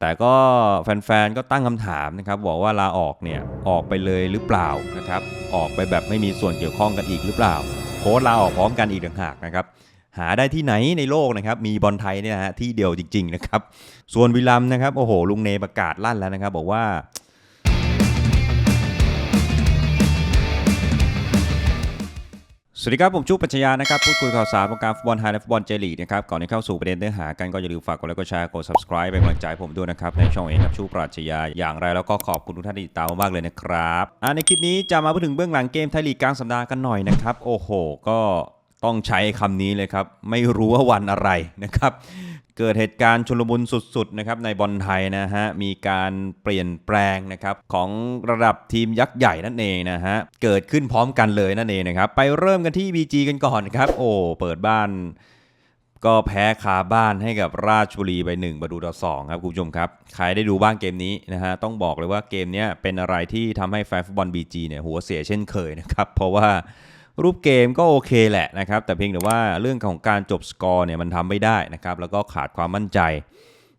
แต่ก็แฟนๆ ก็ตั้งคำถามนะครับบอกว่าลาออกเนี่ยออกไปเลยหรือเปล่านะครับออกไปแบบไม่มีส่วนเกี่ยวข้องกันอีกหรือเปล่าโค้ชลาออกพร้อมกันอีกต่างหากนะครับหาได้ที่ไหนในโลกนะครับมีบอลไทยเนี่ยฮะที่เดียวจริงๆนะครับส่วนวิลัมนะครับโอ้โหลุงเนประกาศลั่นแล้วนะครับ บอกว่า สวัสดีครับผมชูปัญชยานะครับพูดคุยข่าวสารวงการฟุตบอลไทยและฟุตบอลเจลีกนะครับก่อนที่เข้าสู่ประเด็นเนื้อหากันก็อย่าลืมฝากกดไลค์กดแชร์กด subscribe เป็นกำลังใจผมด้วยนะครับในช่องเองครับชูปรัชญาอย่างไรแล้วก็ขอบคุณทุกท่านที่ติดตามมากเลยนะครับอ่าในคลิปนี้จะมาพูดถึงเบื้องหลังเกมไทยลีกกลางสัปดาห์กันหน่อยนะครับโอ้โห ก็ต้องใช้คำนี้เลยครับไม่รู้ว่าวันอะไรนะครับ เกิดเหตุการณ์ชุลมุนสุดๆนะครับในบอลไทยนะฮะมีการเปลี่ยนแปลงนะครับของระดับทีมยักษ์ใหญ่นั่นเองนะฮะเกิดขึ้นพร้อมกันเลยนั่นเองนะครับไปเริ่มกันที่ BG กันก่อนครับโอ้เปิดบ้าน ก็แพ้คาบ้านให้กับราชบุรีไป1ประตูต่อ2ครับคุณผู้ชมครับใครได้ดูบ้างเกมนี้นะฮะต้องบอกเลยว่าเกมนี้เป็นอะไรที่ทำให้แฟนฟุตบอล BG เนี่ยหัวเสียเช่นเคยนะครับเพราะว่า รูปเกมก็โอเคแหละนะครับ แต่เพียงแต่ว่าเรื่องของการจบสกอร์เนี่ยมันทำไม่ได้นะครับ แล้วก็ขาดความมั่นใจ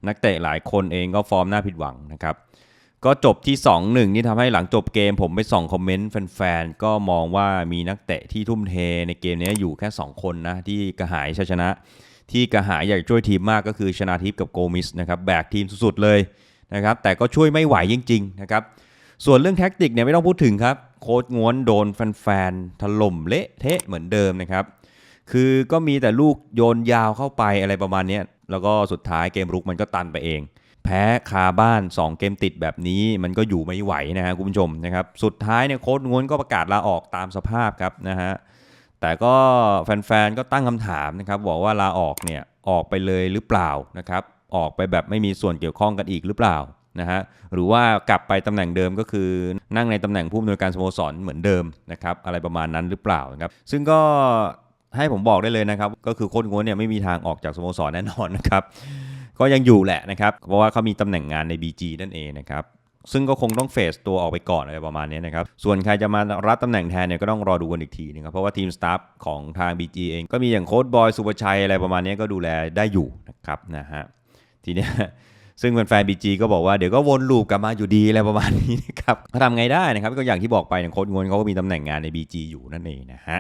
นักเตะหลายคนเองก็ฟอร์มน่าผิดหวังนะครับ ก็จบที่ 2-1 นี่ทำให้หลังจบเกม ผมไปส่องคอมเมนต์แฟนๆ ก็มองว่ามีนักเตะที่ทุ่มเทในเกมนี้อยู่แค่ 2 คนนะ ที่กระหายชัยชนะ ที่กระหายอยากช่วยทีมมากก็คือชนาทิพย์กับโกมิสนะครับแบกทีมสุดๆเลยนะครับแต่ก็ช่วยไม่ไหวจริงๆนะครับ ส่วนเรื่องแท็กติกเนี่ยไม่ต้องพูดถึงครับ โค้ชง้วนโดนแฟนๆถล่มเละเทะเหมือนเดิมนะครับ คือก็มีแต่ลูกโยนยาวเข้าไปอะไรประมาณนี้แล้วก็สุดท้ายเกมรุกมันก็ตันไปเอง แพ้คาบ้าน 2 เกมติดแบบนี้มันก็อยู่ไม่ไหวนะฮะคุณผู้ชมนะครับสุดท้ายเนี่ยโค้ชง้วนก็ประกาศลาออกตามสภาพครับนะฮะแต่ก็แฟนๆก็ตั้งคำถามนะครับบอกว่าลาออกเนี่ยออกไปเลยหรือเปล่านะครับออกไปแบบไม่มีส่วนเกี่ยวข้องกันอีกหรือเปล่า นะฮะหรือว่ากลับไปตำแหน่งเดิมก็คือนั่งในตำแหน่งผู้อำนวยการสโมสรเหมือนเดิมนะครับอะไรประมาณนั้นหรือเปล่านะครับซึ่งก็ให้ผมบอกได้เลยนะครับ ก็คือโค้ชง้วนเนี่ยไม่มีทางออกจากสโมสรแน่นอนนะครับก็ยังอยู่แหละนะครับเพราะว่าเขามีตำแหน่งงานใน BG นั่นเองนะครับซึ่งก็คงต้องเฟสตัวออกไปก่อนอะไรประมาณนี้นะครับ ส่วนใครจะมารับตำแหน่งแทนเนี่ยก็ต้องรอดูกันอีกทีนะครับ เพราะว่าทีมสตาฟของทาง BG เอง ก็มีอย่างโค้ดบอยสุภชัยอะไรประมาณนี้ก็ดูแลได้อยู่นะครับนะฮะทีเนี้ย ซึ่งแฟนๆ BG ก็บอกว่าเดี๋ยวก็วนลูปกลับมาอยู่ดีอะไรประมาณนี้นะครับเขาทำไงได้นะครับ ก็อย่างที่บอกไปอย่างโค้ดงวนเขาก็มีตำแหน่งงานใน BG อยู่นั่นเองนะฮะ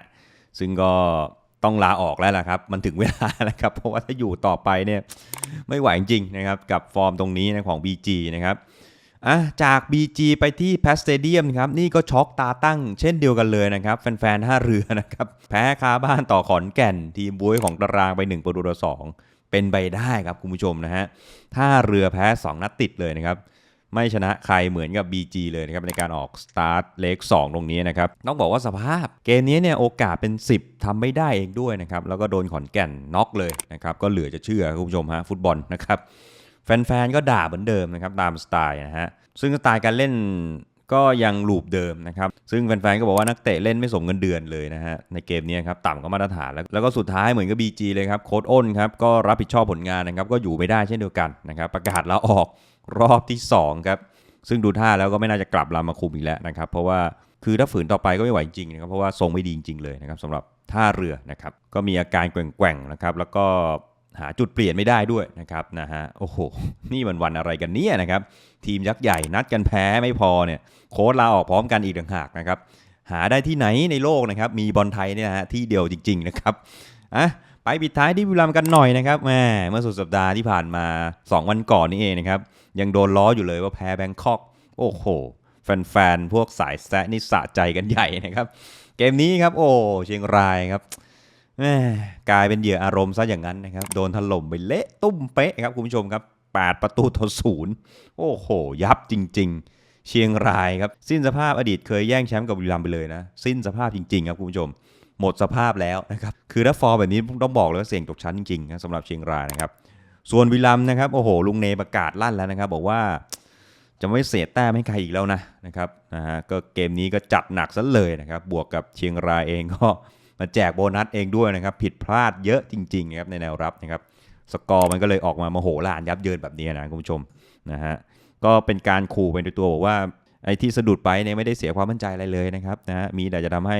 ซึ่งก็ต้องลาออกแล้วล่ะครับ มันถึงเวลาแล้วครับ เพราะว่าถ้าอยู่ต่อไปเนี่ยไม่ไหวจริงๆนะครับ กับฟอร์มตรงนี้นะของ BG นะครับอะจาก BG ไปที่แพสเตเดียมครับ นี่ก็ช็อกตาตั้งเช่นเดียวกันเลยนะครับ แฟนๆท่าเรือนะครับ แพ้คาบ้านต่อขอนแก่นทีมบุ้ยของตารางไป1ประตูต่อสอง เป็นไปได้ครับคุณผู้ชมนะฮะท่าเรือแพ้ 2 นัดติดเลยนะครับ ไม่ชนะใครเหมือนกับ BG เลยนะครับในการออกสตาร์ทเลข2ตรงนี้นะครับ ต้องบอกว่าสภาพเกมนี้เนี่ยโอกาสเป็น 10ทำไม่ได้เองด้วยนะครับ แล้วก็โดนขอนแก่นน็อกเลยนะครับ ก็เหลือจะเชื่อคุณผู้ชมฮะฟุตบอลนะครับแฟนๆ ก็ด่าเหมือนเดิมนะครับตามสไตล์นะฮะ ซึ่งสไตล์การเล่น ก็ยังลูปเดิมนะครับ ซึ่งแฟนๆก็บอกว่านักเตะเล่นไม่สมเงินเดือนเลยนะฮะ ในเกมนี้ครับต่ำก็มาตรฐานแล้วแล้วก็สุดท้ายเหมือนกับ BG เลยครับโค้ดอ้นครับก็รับผิดชอบผลงานนะครับก็อยู่ไม่ได้เช่นเดียวกันนะครับประกาศลาออกรอบที่สองครับซึ่งดูท่าแล้วก็ไม่น่าจะกลับลามาคุมอีกแล้วนะครับเพราะว่าคือถ้าฝืนต่อไปก็ไม่ไหวจริงนะครับเพราะว่าทรงไม่ดีจริงๆเลยนะครับสำหรับท่าเรือนะครับก็มีอาการแกว่งๆนะครับแล้วก็ หาจุดเปลี่ยนไม่ได้ด้วยนะครับนะฮะโอ้โห นี่มันวันอะไรกันเนี่ยนะครับ ทีมยักษ์ใหญ่นัดกันแพ้ไม่พอเนี่ยโค้ชลาออกพร้อมกันอีกต่างหากนะครับ หาได้ที่ไหนในโลกนะครับ มีบอลไทยเนี่ยนะฮะที่เดียวจริง ๆ นะครับอะไปปิดท้ายที่บุรีรัมย์กันหน่อยนะครับแหมเมื่อสุดสัปดาห์ที่ผ่านมา 2 วันก่อนนี่เองนะครับ ยังโดนล้ออยู่เลยว่าแพ้แบงคอก โอ้โห แฟนๆ พวกสายแซะนี่สะใจกันใหญ่นะครับ เกมนี้ครับ โอ้เชียงรายครับ กลายเป็นเหยื่ออารมณ์ซะอย่างนั้นนะครับ โดนถล่มไปเละตุ้มเป๊ะครับคุณผู้ชมครับ 8 ประตูต่อศูนย์โอ้โห ยับจริง ๆ เชียงรายครับ สิ้นสภาพอดีตเคยแย่งแชมป์กับบุรีรัมย์ไปเลยนะ สิ้นสภาพจริง ๆ ครับคุณผู้ชม หมดสภาพแล้วนะครับ คือถ้าฟอร์มแบบนี้ต้องบอกเลยว่าเสี่ยงตกชั้นจริงๆนะสำหรับเชียงรายนะครับ ส่วนวิลัมย์นะครับ โอ้โห ลุงเนประกาศลั่นแล้วนะครับ บอกว่าจะไม่เสียแต้มให้ใครอีกแล้วนะนะครับนะฮะก็เกมนี้ก็จัดหนักซะเลยนะครับ บวกกับเชียงรายเองก็ มาแจกโบนัสเองด้วยนะครับ ผิดพลาดเยอะจริงๆนะครับในแนวรับนะครับ สกอร์มันก็เลยออกมาโมโหลานยับเยินแบบนี้นะคุณผู้ชมนะฮะก็เป็นการขู่ไปในตัวบอกว่าไอ้ที่สะดุดไปเนี่ยไม่ได้เสียความมั่นใจอะไรเลยนะครับนะฮะมีแต่จะทำให้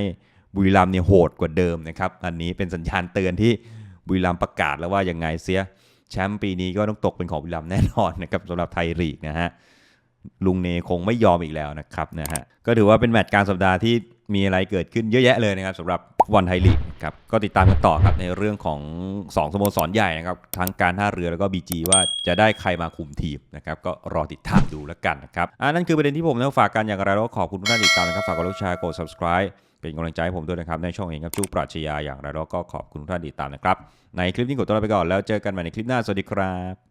บุรีรัมเนี่ยโหดกว่าเดิมนะครับอันนี้เป็นสัญญาณเตือนที่บุรีรัมประกาศแล้วว่ายังไงเสียแชมป์ปีนี้ก็ต้องตกเป็นของบุรีรัมแน่นอนนะครับสำหรับไทยลีกนะฮะลุงเนคงไม่ยอมอีกแล้วนะครับนะฮะก็ถือว่าเป็นแมตช์การสัปดาห์ที่มีอะไรเกิดขึ้นเยอะแยะเลยนะครับสำหรับ บอลไทยลีกครับก็ติดตามกันต่อครับในเรื่องของ2สโมสรใหญ่นะครับทั้งการท่าเรือแล้วก็ BG ว่าจะได้ใครมาคุมทีมนะครับก็รอติดตามดูแล้วกันนะครับอ่านั่นคือประเด็นที่ผมต้องฝากกันอย่างไรแล้วก็ขอบคุณทุกท่านติดตามนะครับฝากกดไลค์แชร์กด subscribe เป็นกำลังใจให้ผมด้วยนะครับในช่องเองครับจู้ปรัชญาอย่างไรแล้วก็ขอบคุณทุกท่านติดตามนะครับในคลิปนี้ขอตัวลาไปก่อนแล้วเจอกันใหม่ในคลิปหน้าสวัสดีครับ